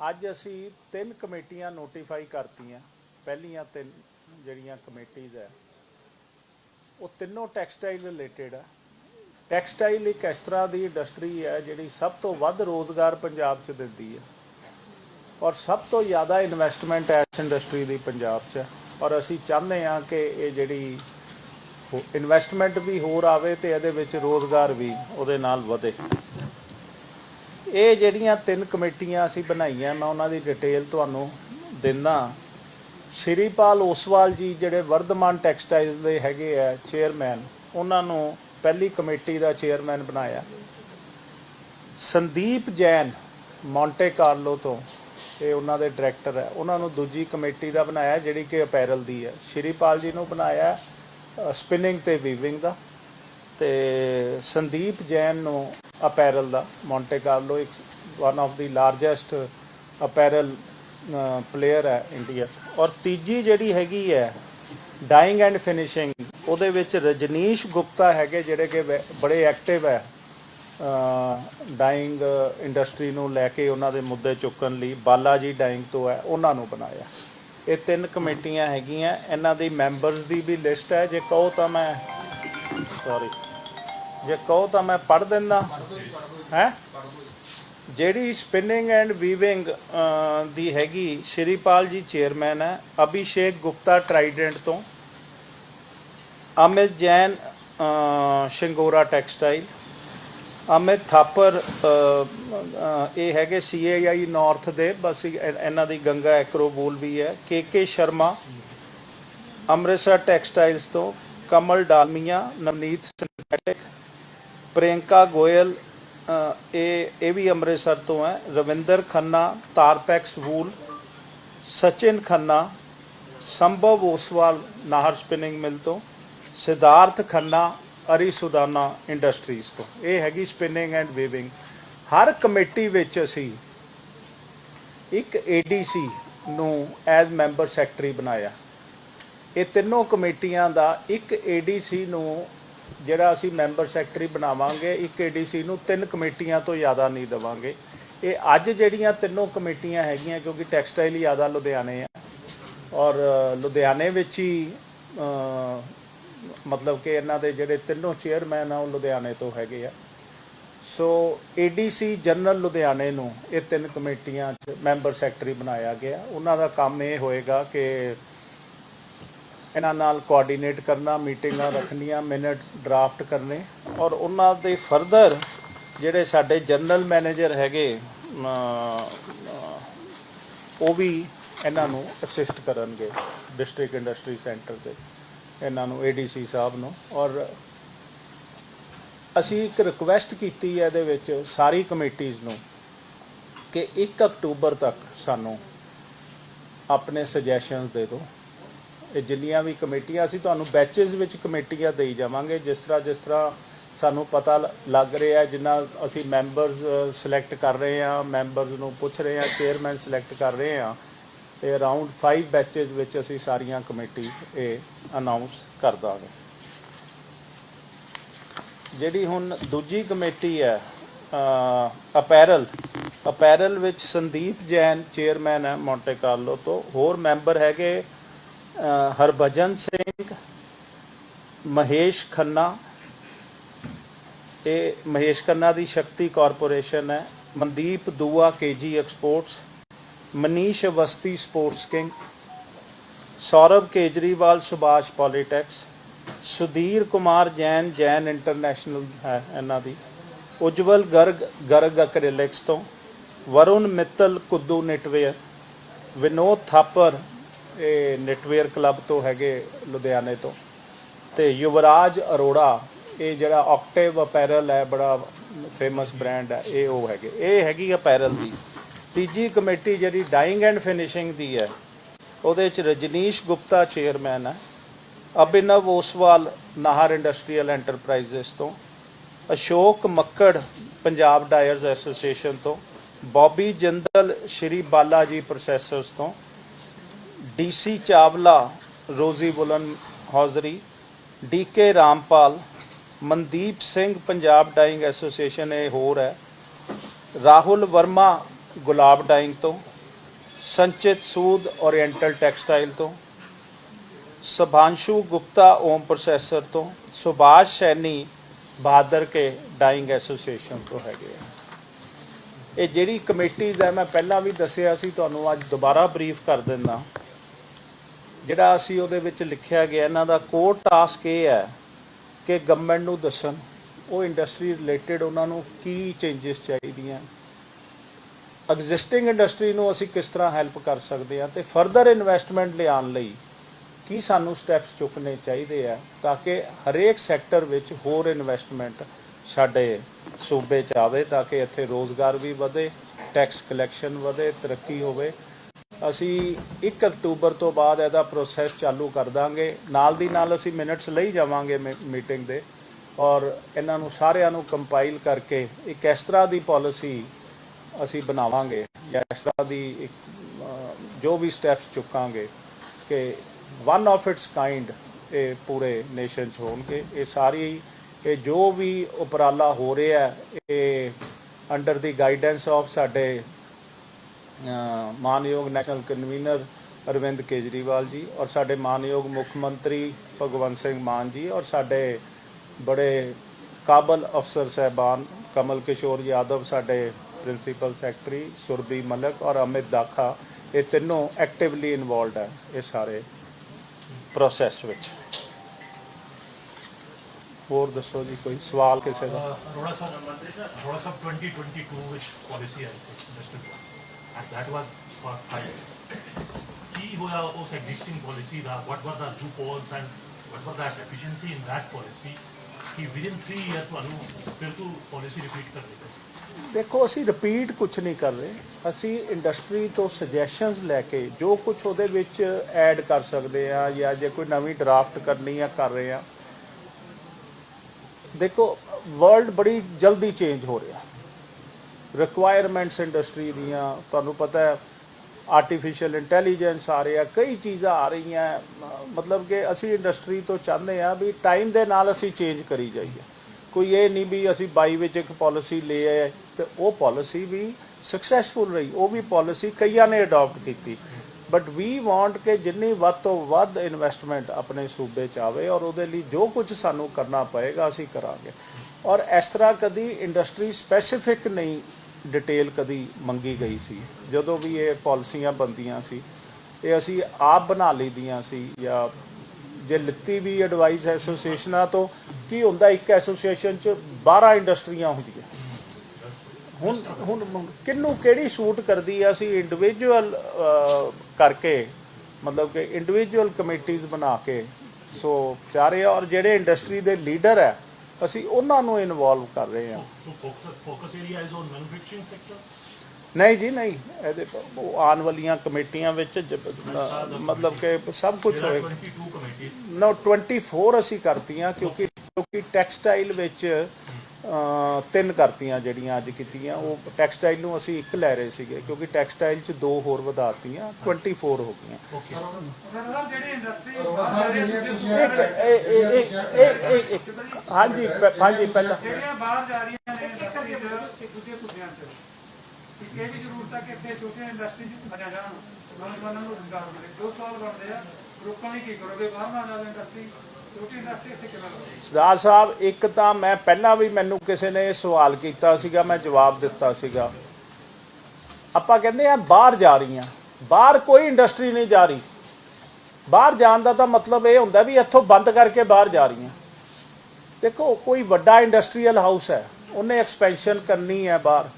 ਅੱਜ ਅਸੀਂ ਤਿੰਨ ਕਮੇਟੀਆਂ ਨੋਟੀਫਾਈ ਕਰਤੀਆਂ। ਪਹਿਲੀਆਂ ਤਿੰਨ ਜਿਹੜੀਆਂ ਕਮੇਟੀਆਂ ਹੈ, ਉਹ ਤਿੰਨੋਂ ਟੈਕਸਟਾਈਲ ਰਿਲੇਟਡ ਆ। ਟੈਕਸਟਾਈਲ ਇੱਕ ਇਸ ਤਰ੍ਹਾਂ ਦੀ ਇੰਡਸਟਰੀ ਹੈ ਜਿਹੜੀ ਸਭ ਤੋਂ ਵੱਧ ਰੋਜ਼ਗਾਰ ਪੰਜਾਬ 'ਚ ਦਿੰਦੀ ਹੈ ਔਰ ਸਭ ਤੋਂ ਜ਼ਿਆਦਾ ਇਨਵੈਸਟਮੈਂਟ ਇਸ ਇੰਡਸਟਰੀ ਦੀ ਪੰਜਾਬ 'ਚ ਔਰ ਅਸੀਂ ਚਾਹੁੰਦੇ ਹਾਂ ਕਿ ਇਹ ਜਿਹੜੀ ਇਨਵੈਸਟਮੈਂਟ ਵੀ ਹੋਰ ਆਵੇ ਤੇ ਇਹਦੇ ਵਿੱਚ ਰੋਜ਼ਗਾਰ ਵੀ ਉਹਦੇ ਨਾਲ ਵਧੇ। ਇਹ ਜਿਹੜੀਆਂ ਤਿੰਨ ਕਮੇਟੀਆਂ ਅਸੀਂ ਬਣਾਈਆਂ, ਮੈਂ ਉਹਨਾਂ ਦੀ ਡਿਟੇਲ ਤੁਹਾਨੂੰ ਦਿੰਦਾ। ਸ਼੍ਰੀਪਾਲ ਓਸਵਾਲ ਜੀ ਜਿਹੜੇ ਵਰਧਮਾਨ ਟੈਕਸਟਾਈਲਸ ਦੇ ਹੈਗੇ ਆ ਚੇਅਰਮੈਨ ਉਹਨਾਂ ਨੂੰ ਪਹਿਲੀ ਕਮੇਟੀ ਦਾ ਚੇਅਰਮੈਨ ਬਣਾਇਆ। ਸੰਦੀਪ ਜੈਨ ਮੌਂਟੇ ਕਾਰਲੋ ਤੋਂ, ਇਹ ਉਹਨਾਂ ਦੇ ਡਾਇਰੈਕਟਰ ਹੈ ਉਹਨਾਂ ਨੂੰ ਦੂਜੀ ਕਮੇਟੀ ਦਾ ਬਣਾਇਆ, ਜਿਹੜੀ ਕਿ ਅਪੈਰਲ ਦੀ ਹੈ ਸ਼੍ਰੀਪਾਲ ਜੀ ਨੂੰ ਬਣਾਇਆ ਸਪਿਨਿੰਗ ਤੇ ਵੀਵਿੰਗ ਦਾ। ਤੇ ਸੰਦੀਪ ਜੈਨ ਨੂੰ ਅਪੈਰਲ ਦਾ ਮੌਂਟੇ ਕਾਰਲੋ ਇੱਕ one of the largest apparel player ਹੈ ਇੰਡੀਆ ਔਰ ਤੀਜੀ ਜਿਹੜੀ ਹੈਗੀ ਹੈ ਡਾਈਂਗ ਐਂਡ ਫਿਨਿਸ਼ਿੰਗ ਉਹਦੇ ਵਿੱਚ ਰਜਨੀਸ਼ ਗੁਪਤਾ ਹੈਗੇ ਜਿਹੜੇ ਕਿ ਵੈ- ਬੜੇ ਐਕਟਿਵ ਹੈ ਡਾਈਂਗ ਇੰਡਸਟਰੀ ਨੂੰ ਲੈ ਕੇ ਉਹਨਾਂ ਦੇ ਮੁੱਦੇ ਚੁੱਕਣ ਲਈ, ਬਾਲਾਜੀ ਡਾਈਂਗ ਤੋਂ ਹੈ, ਉਹਨਾਂ ਨੂੰ ਬਣਾਇਆ। ਇਹ ਤਿੰਨ ਕਮੇਟੀਆਂ ਹੈਗੀਆਂ, ਇਹਨਾਂ ਦੀ ਮੈਂਬਰਸ ਦੀ ਵੀ ਲਿਸਟ ਹੈ, ਜੇ ਕਹੋ ਤਾਂ ਮੈਂ ਸੌਰੀ ਜੇ ਕਹੋ ਤਾਂ ਮੈਂ ਪੜ੍ਹ ਦਿੰਦਾ। ਹੈ? ਜਿਹੜੀ ਸਪਿਨਿੰਗ ਐਂਡ ਵੀਵਿੰਗ ਦੀ ਹੈਗੀ ਸ਼੍ਰੀਪਾਲ ਜੀ ਚੇਅਰਮੈਨ ਹੈ ਅਭਿਸ਼ੇਕ ਗੁਪਤਾ ਟਰਾਈਡੈਂਟ ਤੋਂ। ਅਮਿਤ ਜੈਨ ਸ਼ਿੰਗੋਰਾ ਟੈਕਸਟਾਈਲ। ਅਮਿਤ ਥਾਪਰ ਅ, ਅ, ਇਹ ਹੈਗੇ ਸੀਏਆਈ ਨਾਰਥ ਦੇ ਬਸ ਇਹਨਾਂ ਦੀ ਗੰਗਾ ਐਕਰੋਬੋਲ ਵੀ ਹੈ। ਕੇਕੇ ਸ਼ਰਮਾ ਅੰਮ੍ਰਿਤਸਰ ਟੈਕਸਟਾਈਲਸ ਤੋਂ। ਕਮਲ ਡਾਲਮੀਆ ਨਵਨੀਤ ਸਿੰਥੈਟਿਕ ਪ੍ਰਿਯੰਕਾ ਗੋਇਲ ਇਹ ਇਹ ਵੀ ਅੰਮ੍ਰਿਤਸਰ ਤੋਂ ਹੈ। Ravinder Khanna, Tarpex wool, Sachin Khanna, Sambhav Oswal Nahar spinning mill ਤੋਂ, ਸਿਧਾਰਥ ਖੰਨਾ ਅਰੀ ਸੁਦਾਨਾ ਇੰਡਸਟਰੀਜ਼ ਤੋਂ। ਇਹ ਹੈਗੀ ਸਪਿਨਿੰਗ ਐਂਡ ਵੀਵਿੰਗ। ਹਰ ਕਮੇਟੀ ਵਿੱਚ ਅਸੀਂ ਇੱਕ ਏਡੀਸੀ ਨੂੰ ਐਜ਼ ਮੈਂਬਰ ਸੈਕਟਰੀ ਬਣਾਇਆ। ਇਹ ਤਿੰਨੋਂ ਕਮੇਟੀਆਂ ਦਾ ਇੱਕ ਏਡੀਸੀ ਨੂੰ ਜਿਹੜਾ ਅਸੀਂ ਮੈਂਬਰ ਸੈਕਟਰੀ ਬਣਾਵਾਂਗੇ, ਇੱਕ ਏਡੀਸੀ ਨੂੰ ਤਿੰਨ ਕਮੇਟੀਆਂ ਤੋਂ ਜ਼ਿਆਦਾ ਨਹੀਂ ਦੇਵਾਂਗੇ। ਇਹ ਅੱਜ ਜਿਹੜੀਆਂ ਤਿੰਨੋਂ ਕਮੇਟੀਆਂ ਹੈਗੀਆਂ, ਕਿਉਂਕਿ ਟੈਕਸਟਾਈਲ ਹੀ ਜ਼ਿਆਦਾ ਲੁਧਿਆਣੇ ਆ। ਔਰ ਲੁਧਿਆਣੇ ਵਿੱਚ ਹੀ ਮਤਲਬ ਕਿ ਇਹਨਾਂ ਦੇ ਜਿਹੜੇ ਤਿੰਨੋਂ ਚੇਅਰਮੈਨ ਆ, ਉਹ ਲੁਧਿਆਣੇ ਤੋਂ ਹੈਗੇ ਆ। ਸੋ ਏਡੀਸੀ ਜਨਰਲ ਲੁਧਿਆਣੇ ਨੂੰ ਇਹ ਤਿੰਨ ਕਮੇਟੀਆਂ 'ਚ ਮੈਂਬਰ ਸੈਕਟਰੀ ਬਣਾਇਆ ਗਿਆ। ਉਹਨਾਂ ਦਾ ਕੰਮ ਇਹ ਹੋਏਗਾ ਕਿ ਇਹਨਾਂ ਨਾਲ ਕੋਆਰਡੀਨੇਟ ਕਰਨਾ, ਮੀਟਿੰਗਾਂ ਰੱਖਣੀਆਂ ਮਿੰਟ ਡਰਾਫਟ ਕਰਨੇ ਔਰ ਉਹਨਾਂ ਦੇ ਫਰਦਰ ਜਿਹੜੇ ਸਾਡੇ ਜਨਰਲ ਮੈਨੇਜਰ ਹੈਗੇ ਉਹ ਵੀ ਇਹਨਾਂ ਨੂੰ ਅਸਿਸਟ ਕਰਨਗੇ ਡਿਸਟ੍ਰਿਕਟ ਇੰਡਸਟਰੀ ਸੈਂਟਰ ਦੇ ਇਹਨਾਂ ਨੂੰ ਏਡੀਸੀ ਸਾਹਿਬ ਨੂੰ ਔਰ ਅਸੀਂ ਇੱਕ ਰਿਕੁਐਸਟ ਕੀਤੀ ਹੈ ਇਹਦੇ ਵਿੱਚ ਸਾਰੀ ਕਮੇਟੀਆਂ ਨੂੰ ਕਿ 1 ਅਕਤੂਬਰ ਤੱਕ ਸਾਨੂੰ ਆਪਣੇ ਸੁਜੈਸ਼ਨਸ ਦੇ ਦਿਓ। ਇਹ ਜਿੰਨੀਆਂ ਵੀ ਕਮੇਟੀਆਂ ਅਸੀਂ ਤੁਹਾਨੂੰ ਬੈਚਸ ਵਿੱਚ ਕਮੇਟੀਆਂ ਦੇਈ ਜਾਵਾਂਗੇ, ਜਿਸ ਤਰ੍ਹਾਂ ਜਿਸ ਤਰ੍ਹਾਂ ਸਾਨੂੰ ਪਤਾ ਲ- ਲੱਗ ਰਿਹਾ ਜਿੰਨਾ ਅਸੀਂ ਮੈਂਬਰਸ ਸਿਲੈਕਟ ਕਰ ਰਹੇ ਹਾਂ ਮੈਂਬਰਸ ਨੂੰ ਪੁੱਛ ਰਹੇ ਹਾਂ ਚੇਅਰਮੈਨ ਸਿਲੈਕਟ ਕਰ ਰਹੇ ਹਾਂ ਇਹ ਅਰਾਊਂਡ 5 ਬੈਚਸ ਵਿੱਚ ਅਸੀਂ ਸਾਰੀਆਂ ਕਮੇਟੀ ਇਹ ਅਨਾਉਂਸ ਕਰ ਦਾਂਗੇ। ਜਿਹੜੀ ਹੁਣ ਦੂਜੀ ਕਮੇਟੀ ਹੈ ਅਪੈਰਲ ਅਪੈਰਲ ਵਿੱਚ ਸੰਦੀਪ ਜੈਨ ਚੇਅਰਮੈਨ ਹੈ ਮੌਂਟੇ ਕਾਰਲੋ ਤੋਂ, ਹੋਰ ਮੈਂਬਰ ਹੈਗੇ ਹਰਭਜਨ ਸਿੰਘ, ਮਹੇਸ਼ ਖੰਨਾ ਇਹ ਮਹੇਸ਼ ਖੰਨਾ ਦੀ ਸ਼ਕਤੀ ਕਾਰਪੋਰੇਸ਼ਨ ਹੈ। Mandeep Dua, KG exports, Manish Awasthi sports king, Saurav Kejriwal, Subhash Polytex, Sudhir Kumar Jain Jain international ਹੈ ਇਹਨਾਂ ਦੀ। ਉਜਵਲ ਗਰਗ ਗਰਗ ਅਕ੍ਰਿਲਿਕਸ ਤੋਂ, ਵਰੁਣ ਮਿੱਤਲ, ਕੁੱਦੂ ਨੈਟਵੇਅਰ, ਵਿਨੋਦ ਥਾਪਰ ਇਹ ਨੈਟਵੇਅਰ ਕਲੱਬ ਤੋਂ ਹੈਗੇ ਲੁਧਿਆਣੇ ਤੋਂ। ਤੇ ਯੁਵਰਾਜ ਅਰੋੜਾ, ਇਹ ਜਿਹੜਾ ਆਕਟੇਵ ਅਪੈਰਲ ਹੈ, ਬੜਾ ਫੇਮਸ ਬ੍ਰਾਂਡ ਹੈ, ਇਹ ਉਹ ਹੈਗੇ। ਇਹ ਹੈਗੀ ਅਪੈਰਲ ਦੀ। ਤੀਜੀ ਕਮੇਟੀ ਜਿਹੜੀ ਡਾਈਂਗ ਐਂਡ ਫਿਨਿਸ਼ਿੰਗ ਦੀ ਹੈ, ਉਹਦੇ ਚ ਰਜਨੀਸ਼ ਗੁਪਤਾ ਚੇਅਰਮੈਨ ਹੈ, ਅਭਿਨਵ ਓਸਵਾਲ ਨਾਹਰ ਇੰਡਸਟਰੀਅਲ ਐਂਟਰਪ੍ਰਾਈਜ਼ਸ ਤੋਂ, ਅਸ਼ੋਕ ਮੱਕੜ ਪੰਜਾਬ ਡਾਇਰਸ ਐਸੋਸੀਏਸ਼ਨ ਤੋਂ, ਬੌਬੀ ਜਿੰਦਲ ਸ਼੍ਰੀ ਬਾਲਾ ਜੀ ਪ੍ਰੋਸੈਸਰਸ ਤੋਂ ਡੀਸੀ ਚਾਵਲਾ, ਰੋਜ਼ੀ ਬੁਲਨ hosiery, DK Rampal, Mandeep Singh Punjab dyeing association, ਇਹ ਹੋਰ ਹੈ। ਰਾਹੁਲ ਵਰਮਾ ਗੁਲਾਬ ਡਾਈਂਗ ਤੋਂ, ਸੰਚਿਤ ਸੂਦ ਓਰੀਐਂਟਲ ਟੈਕਸਟਾਈਲ ਤੋਂ, ਸਭਾਂਸ਼ੂ ਗੁਪਤਾ ਓਮ ਪ੍ਰੋਸੈਸਰ ਤੋਂ, ਸੁਭਾਸ਼ ਸੈਣੀ ਬਹਾਦਰ ਕੇ ਡਾਈਂਗ ਐਸੋਸੀਏਸ਼ਨ ਤੋਂ ਹੈਗੇ ਆ। ਇਹ ਜਿਹੜੀ ਕਮੇਟੀ ਦਾ ਮੈਂ ਪਹਿਲਾਂ ਵੀ ਦੱਸਿਆ ਸੀ, ਤੁਹਾਨੂੰ ਅੱਜ ਦੁਬਾਰਾ ਬਰੀਫ ਕਰ ਦਿੰਦਾ। ਜਿਹੜਾ ਅਸੀਂ ਉਹਦੇ ਵਿੱਚ ਲਿਖਿਆ ਗਿਆ, ਇਹਨਾਂ ਦਾ ਕੋਰ ਟਾਸਕ ਇਹ ਹੈ ਕਿ ਗਵਰਨਮੈਂਟ ਨੂੰ ਦੱਸਣ, ਉਹ ਇੰਡਸਟਰੀ ਰਿਲੇਟਡ ਉਹਨਾਂ ਨੂੰ ਕੀ ਚੇਂਜਸ ਚਾਹੀਦੀਆਂ। ਐਗਜ਼ਿਸਟਿੰਗ ਇੰਡਸਟਰੀ ਨੂੰ ਅਸੀਂ ਕਿਸ ਤਰ੍ਹਾਂ ਹੈਲਪ ਕਰ ਸਕਦੇ ਹਾਂ ਤੇ ਫਰਦਰ ਇਨਵੈਸਟਮੈਂਟ ਲਿਆਉਣ ਲਈ ਕੀ ਸਾਨੂੰ ਸਟੈਪਸ ਚੁੱਕਣੇ ਚਾਹੀਦੇ ਆ ਤਾਂ ਕਿ ਹਰੇਕ ਸੈਕਟਰ ਵਿੱਚ ਹੋਰ ਇਨਵੈਸਟਮੈਂਟ ਸਾਡੇ ਸੂਬੇ 'ਚ ਆਵੇ, ਤਾਂ ਕਿ ਇੱਥੇ ਰੋਜ਼ਗਾਰ ਵੀ ਵਧੇ ਟੈਕਸ ਕਲੈਕਸ਼ਨ ਵਧੇ, ਤਰੱਕੀ ਹੋਵੇ। ਅਸੀਂ 1 ਅਕਤੂਬਰ ਤੋਂ ਬਾਅਦ ਇਹਦਾ ਪ੍ਰੋਸੈਸ ਚਾਲੂ ਕਰ ਦਾਂਗੇ। ਨਾਲ ਦੀ ਨਾਲ ਅਸੀਂ ਮਿੰਟਸ ਲਈ ਜਾਵਾਂਗੇ ਮੀਟਿੰਗ ਦੇ। ਔਰ ਇਹਨਾਂ ਨੂੰ ਸਾਰਿਆਂ ਨੂੰ ਕੰਪਾਈਲ ਕਰਕੇ ਇੱਕ ਇਸ ਤਰ੍ਹਾਂ ਦੀ ਪਾਲਿਸੀ ਅਸੀਂ ਬਣਾਵਾਂਗੇ ਜਾਂ ਇਸ ਤਰ੍ਹਾਂ ਦੀ ਇੱਕ ਜੋ ਵੀ ਸਟੈਪਸ ਚੁੱਕਾਂਗੇ ਕਿ ਵਨ ਆਫ ਇਟਸ ਕਾਈਂਡ ਇਹ ਪੂਰੇ ਨੇਸ਼ਨ 'ਚ ਹੋਣਗੇ। ਇਹ ਸਾਰੀ ਇਹ ਜੋ ਵੀ ਉਪਰਾਲਾ ਹੋ ਰਿਹਾ ਹੈ, ਇਹ ਅੰਡਰ ਦੀ ਗਾਈਡੈਂਸ ਆਫ ਸਾਡੇ ਮਾਨਯੋਗ ਨੈਸ਼ਨਲ ਕਨਵੀਨਰ ਅਰਵਿੰਦ ਕੇਜਰੀਵਾਲ ਜੀ ਔਰ ਸਾਡੇ ਮਾਨਯੋਗ ਮੁੱਖ ਮੰਤਰੀ ਭਗਵੰਤ ਸਿੰਘ ਮਾਨ ਜੀ ਔਰ ਸਾਡੇ ਬੜੇ ਕਾਬਲ ਅਫਸਰ ਸਹਿਬਾਨ ਕਮਲ ਕਿਸ਼ੋਰ ਯਾਦਵ ਸਾਡੇ ਪ੍ਰਿੰਸੀਪਲ ਸੈਕਟਰੀ ਸੁਰਬੀ ਮਲਕ ਔਰ ਅਮਿਤ ਦਾਖਾ ਇਹ ਤਿੰਨੋਂ ਐਕਟਿਵਲੀ ਇਨਵੋਲਡ ਹੈ ਇਹ ਸਾਰੇ ਪ੍ਰੋਸੈਸ ਵਿੱਚ। ਹੋਰ ਦੱਸੋ ਜੀ ਕੋਈ ਸਵਾਲ ਕਿਸੇ ਦਾ? Arora sir, Arora sir 2022 which policy ਆਈ ਸੀ industrial policy and that was for five. Key hoya us existing policy, the, what were the loopholes and what were the deficiency in that policy, ਕਿ within 3 year ਤੁਹਾਨੂੰ ਫਿਰ ਤੋਂ policy repeat ਕਰ ਦਿੱਤੀ ਦੇਖੋ ਅਸੀਂ ਰਿਪੀਟ ਕੁਝ ਨਹੀਂ ਕਰ ਰਹੇ ਅਸੀਂ ਇੰਡਸਟਰੀ ਤੋਂ ਸੁਜੈਸ਼ਨਸ ਲੈ ਕੇ ਜੋ ਕੁਝ ਉਹਦੇ ਵਿੱਚ ਐਡ ਕਰ ਸਕਦੇ ਆ ਜਾਂ ਜੇ ਕੋਈ ਨਵੀਂ ਡਰਾਫਟ ਕਰਨੀ ਆ ਕਰ ਰਹੇ ਆ ਦੇਖੋ ਵਰਲਡ ਬੜੀ ਜਲਦੀ ਚੇਂਜ ਹੋ ਰਿਹਾ ਰਿਕੁਆਇਰਮੈਂਟਸ ਇੰਡਸਟਰੀ ਦੀਆਂ, ਤੁਹਾਨੂੰ ਪਤਾ ਹੈ ਆਰਟੀਫੀਸ਼ੀਅਲ ਇੰਟੈਲੀਜੈਂਸ ਆ ਰਿਹਾ, ਕਈ ਚੀਜ਼ਾਂ ਆ ਰਹੀਆਂ, ਮਤਲਬ ਕਿ ਅਸੀਂ ਇੰਡਸਟਰੀ ਤੋਂ ਚਾਹੁੰਦੇ ਆ ਵੀ ਟਾਈਮ ਦੇ ਨਾਲ ਅਸੀਂ ਚੇਂਜ ਕਰੀ ਜਾਈਏ। ਕੋਈ ਇਹ ਨਹੀਂ ਵੀ ਅਸੀਂ 22 ਵਿੱਚ ਇੱਕ ਪਾਲਿਸੀ ਲੈ ਆਏ, ਤੇ ਉਹ ਪਾਲਿਸੀ ਵੀ ਸਕਸੈਸਫੁਲ ਰਹੀ, ਉਹ ਵੀ ਪਾਲਿਸੀ ਕਈਆਂ ਨੇ ਅਡਾਪਟ ਕੀਤੀ। ਬਟ ਵੀ ਵਾਂਟ ਕਿ ਜਿੰਨੀ ਵੱਧ ਤੋਂ ਵੱਧ ਇਨਵੈਸਟਮੈਂਟ ਆਪਣੇ ਸੂਬੇ ਚ ਆਵੇ ਔਰ ਉਹਦੇ ਲਈ ਜੋ ਕੁਝ ਸਾਨੂੰ ਕਰਨਾ ਪਏਗਾ, ਅਸੀਂ ਕਰਾਂਗੇ। ਔਰ ਇਸ ਤਰ੍ਹਾਂ ਕਦੀ ਇੰਡਸਟਰੀ ਸਪੈਸੀਫਿਕ ਨਹੀਂ ਡਿਟੇਲ ਕਦੀ ਮੰਗੀ ਗਈ ਸੀ। ਜਦੋਂ ਵੀ ਇਹ ਪਾਲਿਸੀਆਂ ਬੰਦੀਆਂ ਸੀ, ਇਹ ਅਸੀਂ ਆਪ ਬਣਾ ਲਈਆਂ ਸੀ ਜਾਂ ਜੇ ਲਿੱਤੀ ਵੀ ਐਡਵਾਈਸ ਐਸੋਸੀਏਸ਼ਨਾਂ ਤੋਂ ਕੀ ਹੁੰਦਾ, ਇੱਕ ਐਸੋਸੀਏਸ਼ਨ ਚ 12 ਇੰਡਸਟਰੀਆਂ ਹੁੰਦੀਆਂ। ਹੁਣ ਹੁਣ ਕਿੰਨੂੰ ਕਿਹੜੀ ਸੂਟ ਕਰਦੀ ਆ ਅਸੀਂ ਇੰਡੀਵਿਜੂਅਲ ਕਰਕੇ, ਮਤਲਬ ਕਿ ਇੰਡੀਵਿਜੂਅਲ ਕਮੇਟੀਆਂ ਬਣਾ ਕੇ, ਸੋ ਚਾਰੇ ਔਰ ਜਿਹੜੇ ਇੰਡਸਟਰੀ ਦੇ ਲੀਡਰ ਹੈ ਅਸੀਂ ਉਹਨਾਂ ਨੂੰ ਇਨਵੋਲਵ ਕਰ ਰਹੇ ਹਾਂ। So focus focus area is on manufacturing sector? ਨਹੀਂ ਜੀ ਨਹੀਂ। ਇਹਦੇ ਉਹ ਆਉਣ ਵਾਲੀਆਂ ਕਮੇਟੀਆਂ ਵਿੱਚ ਜ- ਅ, ਮਤਲਬ ਕਿ ਸਭ ਕੁਝ there are ਹੋਏਗਾ। 22 committees ਨੋ 24 ਅਸੀਂ ਕਰਤੀਆਂ ਕਿਉਂਕਿ ਕਿਉਂਕਿ ਟੈਕਸਟਾਈਲ ਵਿੱਚ ਤਿੰਨ ਕਰਤੀਆਂ ਜਿਹੜੀਆਂ ਅੱਜ ਕੀਤੀਆਂ ਉਹ ਟੈਕਸਟਾਈਲ ਨੂੰ ਅਸੀਂ ਇੱਕ ਲੈ ਰਹੇ ਸੀਗੇ ਕਿਉਂਕਿ ਟੈਕਸਟਾਈਲ 'ਚ ਦੋ ਹੋਰ ਵਧਾਤੀਆਂ 24 ਹੋ ਗਈਆਂ। okay ਮਤਲਬ ਜਿਹੜੀ ਇੰਡਸਟਰੀ ਇੱਕ ਇਹ- ਇਹ- ਇਹ- ਇਹ- ਇਹ- ਇੱਕ ਹਾਂਜੀ ਪ- ਹਾਂਜੀ ਪਹਿਲਾਂ। ਜਿਹੜੀਆਂ ਬਾਹਰ ਜਾ ਰਹੀਆਂ ਨੇ ਇੰਡਸਟਰੀ ਚ ਦੂਜੇ ਸੂਬਿਆਂ ਚ ਇੱਕ ਇਹ ਵੀ ਜ਼ਰੂਰਤ ਹੈ ਕਿ ਇੱਥੇ ਛੋਟੀਆਂ ਇੰਡਸਟਰੀ ਚ ਬਣਿਆ ਜਾਣ ਨੌਜਵਾਨਾਂ ਨੂੰ ਰੁਜ਼ਗਾਰ ਮਿਲੇ। ਦੋ ਸਾਲ ਬਣਦੇ ਆ ਰੋਕਣ ਲਈ ਕੀ ਕਰੋਗੇ? ਬਾਹਰ ਨਾ ਜਾਵੇ ਇੰਡਸਟਰੀ ਸਰਦਾਰ ਸਾਹਿਬ, ਇੱਕ ਤਾਂ ਮੈਂ ਪਹਿਲਾਂ ਵੀ ਮੈਨੂੰ ਕਿਸੇ ਨੇ ਸਵਾਲ ਕੀਤਾ ਸੀਗਾ, ਮੈਂ ਜਵਾਬ ਦਿੱਤਾ ਸੀਗਾ। ਆਪਾਂ ਕਹਿੰਦੇ ਆ ਬਾਹਰ ਜਾ ਰਹੀਆਂ ਬਾਹਰ ਕੋਈ ਇੰਡਸਟਰੀ ਨਹੀਂ ਜਾ ਰਹੀ। ਬਾਹਰ ਜਾਣ ਦਾ ਤਾਂ ਮਤਲਬ ਇਹ ਹੁੰਦਾ ਵੀ ਇੱਥੋਂ ਬੰਦ ਕਰਕੇ ਬਾਹਰ ਜਾ ਰਹੀਆਂ। ਦੇਖੋ, ਕੋਈ ਵੱਡਾ ਇੰਡਸਟਰੀਅਲ ਹਾਊਸ ਹੈ, ਉਹਨੇ ਐਕਸਪੈਂਸ਼ਨ ਕਰਨੀ ਹੈ ਬਾਹਰ।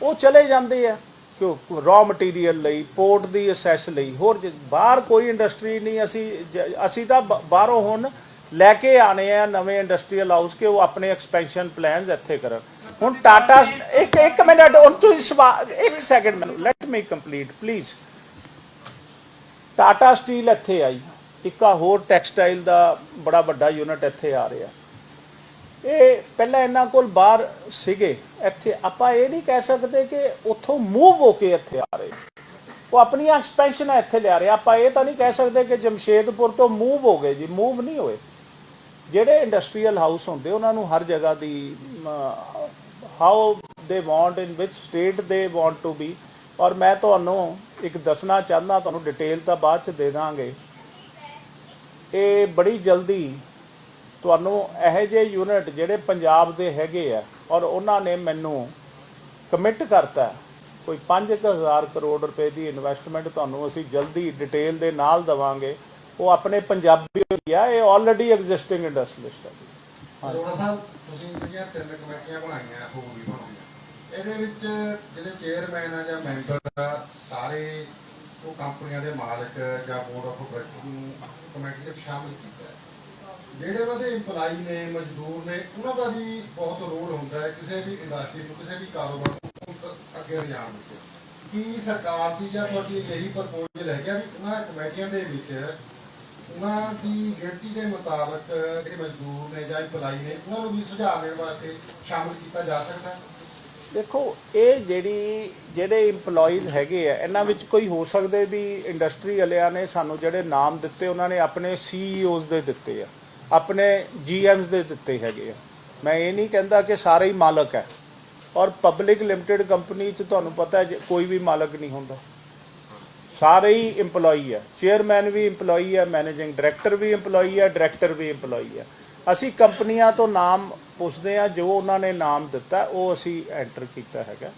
ਉਹ ਚਲੇ ਜਾਂਦੇ ਆ। ਕਿਉਂ ਰॉ ਮਟੀਰੀਅਲ ਲਈ ਪੋਰਟ ਦੀ ਅਸੈਸ ਲਈ ਹੋਰ ਬਾਹਰ ਕੋਈ ਇੰਡਸਟਰੀ ਨਹੀਂ ਅਸੀਂ ਅਸੀਂ ਤਾਂ ਬਾਹਰੋਂ ਹੁਣ ਲੈ ਕੇ ਆਣੇ ਆ ਨਵੇਂ ਇੰਡਸਟਰੀਅਲ ਹਾਊਸ ਕਿ ਉਹ ਆਪਣੇ ਐਕਸਪੈਂਸ਼ਨ ਪਲਾਨਸ ਇੱਥੇ ਕਰਨ। ਹੁਣ ਟਾਟਾ ਇੱਕ ਇੱਕ ਮਿੰਟ ਹੁਣ ਤੁਸੀਂ ਇੱਕ ਸੈਕਿੰਡ ਮੈਨੂੰ let me complete please Tata steel ਇੱਥੇ ਆਈ। ਇੱਕ ਹੋਰ ਟੈਕਸਟਾਈਲ ਦਾ ਬੜਾ ਵੱਡਾ ਯੂਨਿਟ ਇੱਥੇ ਆ ਰਿਹਾ। ਇਹ ਪਹਿਲਾਂ ਇਹਨਾਂ ਕੋਲ ਬਾਹਰ ਸੀਗੇ। ਇੱਥੇ ਆਪਾਂ ਇਹ ਨਹੀਂ ਕਹਿ ਸਕਦੇ ਕਿ ਉੱਥੋਂ ਮੂਵ ਹੋ ਕੇ ਇੱਥੇ ਆ ਰਹੇ। ਉਹ ਆਪਣੀਆਂ ਐਕਸਪੈਂਸ਼ਨਾਂ ਇੱਥੇ ਲਿਆ ਰਹੇ। ਆਪਾਂ ਇਹ ਤਾਂ ਨਹੀਂ ਕਹਿ ਸਕਦੇ ਕਿ ਜਮਸ਼ੇਦਪੁਰ ਤੋਂ ਮੂਵ ਹੋ ਗਏ ਜੀ। ਮੂਵ ਨਹੀਂ ਹੋਏ। ਜਿਹੜੇ ਇੰਡਸਟਰੀਅਲ ਹਾਊਸ ਹੁੰਦੇ ਉਹਨਾਂ ਨੂੰ ਹਰ ਜਗ੍ਹਾ ਦੀ ਅਮ, how they want in which state they want to be ਔਰ ਮੈਂ ਤੁਹਾਨੂੰ ਇੱਕ ਦੱਸਣਾ ਚਾਹੁੰਦਾ ਤੁਹਾਨੂੰ ਡਿਟੇਲ ਤਾਂ ਬਾਅਦ ਚ ਦੇ ਦਾਂਗੇ। ਇਹ ਬੜੀ ਜਲਦੀ ਤੁਹਾਨੂੰ ਇਹੋ ਜਿਹੇ ਯੂਨਿਟ ਜਿਹੜੇ ਪੰਜਾਬ ਦੇ ਹੈਗੇ ਆ ਔਰ ਉਹਨਾਂ ਨੇ ਮੈਨੂੰ ਕਮਿਟ ਕਰਤਾ ਕੋਈ 5000 ਕਰੋੜ ਰੁਪਏ ਦੀ ਇਨਵੈਸਟਮੈਂਟ ਤੁਹਾਨੂੰ ਅਸੀਂ ਜਲਦੀ ਡਿਟੇਲ ਦੇ ਨਾਲ ਦਵਾਂਗੇ। ਉਹ ਆਪਣੇ ਪੰਜਾਬੀ ਆ ਇਹ ਆਲਰੇਡੀ ਐਗਜ਼ਿਸਟਿੰਗ ਇੰਡਸਟਰੀਲਿਸਟ ਹੈ। ਅਰੋੜਾ ਸਾਹਿਬ ਤੁਸੀਂ ਜਿਹੜੀਆਂ ਤਿੰਨ ਕਮੇਟੀਆਂ ਬਣਾਈਆਂ ਹੋਰ ਵੀ ਬਣਾਉਣੀਆਂ। ਇਹਦੇ ਵਿੱਚ ਜਿਹੜੇ ਚੇਅਰਮੈਨ ਆ ਜਾਂ ਮੈਂਬਰ ਆ ਸਾਰੇ ਉਹ ਕੰਪਨੀਆਂ ਦੇ ਮਾਲਕ ਜਾਂ ਬੋਰਡ ਆਫ ਡਾਇਰੈਕਟਰ ਨੂੰ ਕਮੇਟੀ ਦੇ ਵਿੱਚ ਸ਼ਾਮਿਲ ਕੀਤਾ ਹੈ ਜਿਹੜੇ ਉਹਦੇ EMPLOYE ਨੇ, ਮਜ਼ਦੂਰ ਨੇ, ਉਹਨਾਂ ਦਾ ਵੀ ਬਹੁਤ ਰੋਲ ਹੁੰਦਾ ਹੈ ਕਿਸੇ ਵੀ ਇੰਡਸਟਰੀ ਨੂੰ ਕਿਸੇ ਵੀ ਕਾਰੋਬਾਰ ਨੂੰ ਅੱਗੇ ਲਿਜਾਣ ਵਿੱਚ ਕੀ ਸਰਕਾਰ ਦੀ ਜਾਂ ਤੁਹਾਡੀ ਇਹੀ ਪ੍ਰਪੋਜ਼ਲ ਹੈਗਾ ਵੀ ਉਹਨਾਂ ਕਮੇਟੀਆਂ ਦੇ ਵਿੱਚ ਉਹਨਾਂ ਦੀ ਗਿਣਤੀ ਦੇ ਮੁਤਾਬਕ ਜਿਹੜੇ ਮਜ਼ਦੂਰ ਨੇ ਜਾਂ EMPLOYE ਨੇ, ਉਹਨਾਂ ਨੂੰ ਵੀ ਸੁਝਾਅ ਦੇਣ ਵਾਸਤੇ ਸ਼ਾਮਿਲ ਕੀਤਾ ਜਾ ਸਕਦਾ? ਦੇਖੋ, ਇਹ ਜਿਹੜੀ, ਜਿਹੜੇ EMPLOYEES ਹੈਗੇ ਆ, ਇਹਨਾਂ ਵਿੱਚ ਕੋਈ ਹੋ ਸਕਦੇ ਵੀ ਇੰਡਸਟਰੀ ਵਾਲਿਆਂ ਨੇ ਸਾਨੂੰ ਜਿਹੜੇ ਨਾਮ ਦਿੱਤੇ, ਉਹਨਾਂ ਨੇ ਆਪਣੇ CEOs ਦੇ ਦਿੱਤੇ ਆ। ਆਪਣੇ GMs ਦੇ ਦਿੱਤੇ ਹੈਗੇ ਆ ਮੈਂ ਇਹ ਨਹੀਂ ਕਹਿੰਦਾ ਕਿ ਸਾਰੇ ਹੀ ਮਾਲਕ ਹੈ ਔਰ ਪਬਲਿਕ ਲਿਮਟਿਡ ਕੰਪਨੀ ਚ ਤੁਹਾਨੂੰ ਪਤਾ ਹੈ ਜੇ ਕੋਈ ਵੀ ਮਾਲਕ ਨਹੀਂ ਹੁੰਦਾ ਸਾਰੇ ਹੀ EMPLOYE ਹੈ ਚੇਅਰਮੈਨ ਵੀ EMPLOYE ਹੈ ਮੈਨੇਜਿੰਗ ਡਾਇਰੈਕਟਰ ਵੀ EMPLOYE ਹੈ ਡਾਇਰੈਕਟਰ ਵੀ EMPLOYE ਹੈ ਅਸੀਂ ਕੰਪਨੀਆਂ ਤੋਂ ਨਾਮ ਪੁੱਛਦੇ ਆ ਜੋ ਉਹਨਾਂ ਨੇ ਨਾਮ ਦਿੱਤਾ ਉਹ ਅਸੀਂ ਐਂਟਰ ਕੀਤਾ ਹੈਗਾ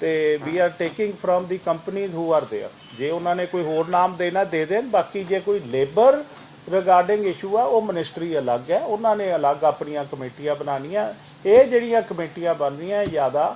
ਤੇ ਵੀ ਆਰ ਟੇਕਿੰਗ ਫਰਮ ਦੀ ਕੰਪਨੀਜ਼ ਹੂ ਆਰ देयर ਜੇ ਉਹਨਾਂ ਨੇ ਕੋਈ ਹੋਰ ਨਾਮ ਦੇਣਾ ਦੇ ਦੇਣ ਬਾਕੀ ਜੇ ਕੋਈ ਲੇਬਰ ਰਿਗਾਰਡਿੰਗ ਇਸ਼ੂ ਆ, ਉਹ ਮਿਨਿਸਟਰੀ ਅਲੱਗ ਹੈ। ਉਹਨਾਂ ਨੇ ਅਲੱਗ ਆਪਣੀਆਂ ਕਮੇਟੀਆਂ ਬਣਾਉਣੀਆਂ। ਇਹ ਜਿਹੜੀਆਂ ਕਮੇਟੀਆਂ ਬਣ ਰਹੀਆਂ ਜ਼ਿਆਦਾ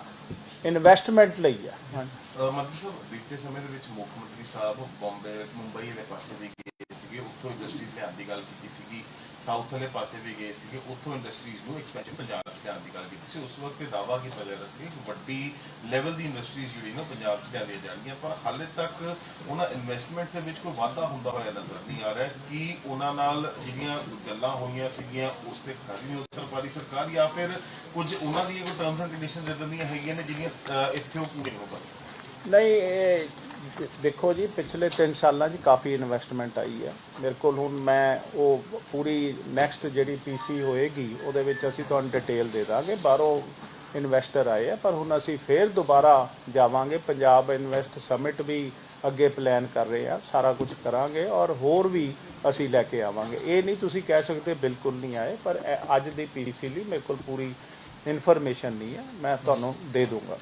ਇਨਵੈਸਟਮੈਂਟ ਲਈ ਆ। ਹਾਂਜੀ ਮੰਤਰੀ ਸਾਹਿਬ, ਬੀਤੇ ਸਮੇਂ ਦੇ ਵਿੱਚ ਮੁੱਖ ਮੰਤਰੀ ਸਾਹਿਬ ਬੰਬੇ, ਮੁੰਬਈ ਵਾਲੇ ਪਾਸੇ ਵੀ ਗਏ ਸੀਗੇ, ਉੱਥੋਂ ਇੰਡਸਟਰੀਜ਼ ਲਿਆਉਣ ਦੀ ਗੱਲ ਕੀਤੀ ਸੀਗੀ, ਸਾਊਥ ਵਾਲੇ ਪਾਸੇ ਵੀ ਗਏ ਸੀਗੇ, ਉੱਥੋਂ ਇੰਡਸਟਰੀਜ਼ ਨੂੰ ਐਕਸਪੈਂਸ਼ਨ ਪੰਜਾਬ 'ਚ ਲਿਆਉਣ ਦੀ ਗੱਲ ਕੀਤੀ ਸੀ। ਉਸ ਵਕਤ ਇਹ ਦਾਅਵਾ ਕੀਤਾ ਜਾ ਰਿਹਾ ਸੀ ਕਿ ਵੱਡੀ ਲੈਵਲ ਦੀ ਇੰਡਸਟਰੀਜ਼ ਜਿਹੜੀ ਨਾ ਪੰਜਾਬ 'ਚ ਲਿਆਂਦੀਆਂ ਜਾਣਗੀਆਂ, ਪਰ ਹਾਲੇ ਤੱਕ ਉਹਨਾਂ ਇਨਵੈਸਟਮੈਂਟਸ ਦੇ ਵਿੱਚ ਕੋਈ ਵਾਧਾ ਹੁੰਦਾ ਹੋਇਆ ਨਜ਼ਰ ਨਹੀਂ ਆ ਰਿਹਾ ਕਿ ਉਹਨਾਂ ਨਾਲ ਜਿਹੜੀਆਂ ਗੱਲਾਂ ਹੋਈਆਂ ਸੀਗੀਆਂ, ਉਸ ਤੇ ਖਰੀ ਨਹੀਂ ਉਤਰ ਪਾ ਰਹੀ ਸਰਕਾਰ ਜਾਂ ਫਿਰ ਕੁਝ ਉਹਨਾਂ ਦੀਆਂ ਕੋਈ ਟਰਮਸ ਐਂਡ ਕੰਡੀਸ਼ਨਸ ਇਦਾਂ ਦੀਆਂ ਹੈਗੀਆਂ ਨੇ ਜਿਹੜੀਆਂ ਇੱਥੇ ਉਹ ਪੂਰੀ ਹੋ ਪਾਈਆਂ ਨਹੀਂ, ਇਹ ਦੇਖੋ ਜੀ, ਪਿਛਲੇ 3 ਸਾਲਾਂ 'ਚ ਕਾਫੀ ਇਨਵੈਸਟਮੈਂਟ ਆਈ ਹੈ। ਮੇਰੇ ਕੋਲ ਹੁਣ ਮੈਂ ਉਹ ਪੂਰੀ ਨੈਕਸਟ ਜਿਹੜੀ ਪੀਸੀ ਹੋਏਗੀ, ਉਹਦੇ ਵਿੱਚ ਅਸੀਂ ਤੁਹਾਨੂੰ ਡਿਟੇਲ ਦੇ ਦਾਂਗੇ। ਬਾਹਰੋਂ ਇਨਵੈਸਟਰ ਆਏ ਆ, ਪਰ ਹੁਣ ਅਸੀਂ ਫੇਰ ਦੁਬਾਰਾ ਜਾਵਾਂਗੇ। ਪੰਜਾਬ ਇਨਵੈਸਟ ਸਮਿਟ ਵੀ ਅੱਗੇ ਪਲਾਨ ਕਰ ਰਹੇ ਆ, ਸਾਰਾ ਕੁਝ ਕਰਾਂਗੇ ਔਰ ਹੋਰ ਵੀ ਅਸੀਂ ਲੈ ਕੇ ਆਵਾਂਗੇ। ਇਹ ਨਹੀਂ ਤੁਸੀਂ ਕਹਿ ਸਕਦੇ ਬਿਲਕੁਲ ਨਹੀਂ ਆਏ, ਪਰ ਅੱਜ ਦੀ ਪੀਸੀ ਲਈ ਮੇਰੇ ਕੋਲ ਪੂਰੀ ਇਨਫੋਰਮੇਸ਼ਨ ਨਹੀਂ ਹੈ। ਮੈਂ ਤੁਹਾਨੂੰ ਦੇ ਦੂੰਗਾ।